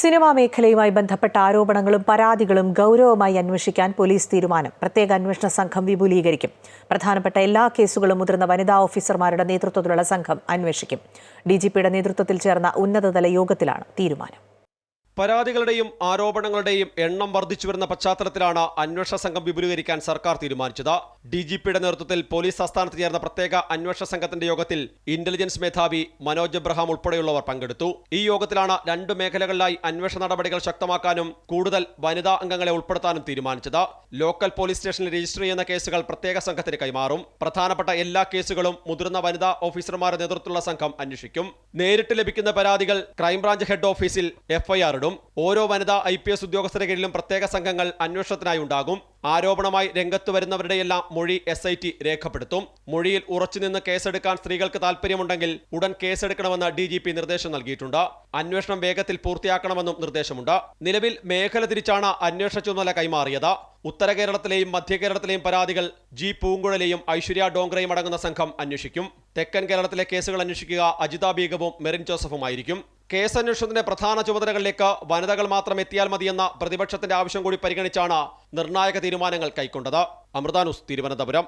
Cinema മേഖലയുമായി ബന്ധപ്പെട്ട ആരോപണങ്ങളും പരാതികളും ഗൗരവമായി അന്വേഷിക്കാൻ പോലീസ് തീരുമാനം. പ്രത്യേക അന്വേഷണ സംഘം വിപുലീകരിക്കും. പ്രധാനപ്പെട്ട എല്ലാ കേസുകളും മുതിർന്ന വനിതാ ഓഫീസർമാരുടെ നേതൃത്വത്തിലുള്ള സംഘം അന്വേഷിക്കും. ഡിജിപിയുടെ നേതൃത്വത്തിൽ ചേർന്ന ഉന്നതതല യോഗത്തിലാണ് തീരുമാനം. പരാതികളുടെയും ആരോപണങ്ങളുടെയും എണ്ണം വർദ്ധിച്ചു വരുന്ന പശ്ചാത്തലത്തിലാണ് അന്വേഷണ സംഘം വിപുലീകരിക്കാൻ സർക്കാർ തീരുമാനിച്ചത്. ഡി ജി പിയുടെ നേതൃത്വത്തിൽ പോലീസ് ആസ്ഥാനത്ത് ചേർന്ന പ്രത്യേക അന്വേഷണ സംഘത്തിന്റെ യോഗത്തിൽ ഇന്റലിജൻസ് മേധാവി മനോജ് എബ്രഹാം ഉൾപ്പെടെയുള്ളവർ പങ്കെടുത്തു. ഈ യോഗത്തിലാണ് രണ്ട് മേഖലകളിലായി അന്വേഷണ നടപടികൾ ശക്തമാക്കാനും കൂടുതൽ വനിതാ അംഗങ്ങളെ ഉൾപ്പെടുത്താനും തീരുമാനിച്ചത്. ലോക്കൽ പോലീസ് സ്റ്റേഷനിൽ രജിസ്റ്റർ ചെയ്യുന്ന കേസുകൾ പ്രത്യേക സംഘത്തിന് കൈമാറും. പ്രധാനപ്പെട്ട എല്ലാ കേസുകളും മുതിർന്ന വനിതാ ഓഫീസർമാരുടെ നേതൃത്വത്തിലുള്ള സംഘം അന്വേഷിക്കും. നേരിട്ട് ലഭിക്കുന്ന പരാതികൾ ക്രൈംബ്രാഞ്ച് ഹെഡ് ഓഫീസിൽ എഫ്ഐആർ ഇടും ഓരോ വനിതാ ഐ പി എസ് ഉദ്യോഗസ്ഥരുടെ കീഴിലും പ്രത്യേക സംഘങ്ങൾ അന്വേഷണത്തിനായി ഉണ്ടാകും. ആരോപണമായി രംഗത്ത് വരുന്നവരുടെയെല്ലാം മൊഴി എസ് ഐ ടി രേഖപ്പെടുത്തും. മൊഴിയിൽ ഉറച്ചുനിന്ന് കേസെടുക്കാൻ സ്ത്രീകൾക്ക് താൽപ്പര്യമുണ്ടെങ്കിൽ ഉടൻ കേസെടുക്കണമെന്ന് ഡി ജി പി നിർദ്ദേശം നൽകിയിട്ടുണ്ട്. അന്വേഷണം വേഗത്തിൽ പൂർത്തിയാക്കണമെന്നും നിർദ്ദേശമുണ്ട്. നിലവിൽ മേഖല തിരിച്ചാണ് അന്വേഷണ ചുമതല കൈമാറിയത്. ഉത്തര കേരളത്തിലെയും മധ്യ കേരളത്തിലെയും പരാതികൾ ജി പൂങ്കുഴലെയും ഐശ്വര്യ ഡോങ്ക്രയും അടങ്ങുന്ന സംഘം അന്വേഷിക്കും. തെക്കൻ കേരളത്തിലെ കേസുകൾ അന്വേഷിക്കുക അജിത ബീഗവും മെറിൻ ജോസഫുമായിരിക്കും. കേസ് അന്വേഷണത്തിന്റെ പ്രധാന ചുമതലകളിലേക്ക് വനിതകൾ മാത്രം എത്തിയാൽ മതിയെന്ന പ്രതിപക്ഷത്തിന്റെ ആവശ്യം കൂടി പരിഗണിച്ചാണ് നിർണായക തീരുമാനങ്ങൾ കൈക്കൊണ്ടത്. അമൃതാനുസ് തിരുവനന്തപുരം.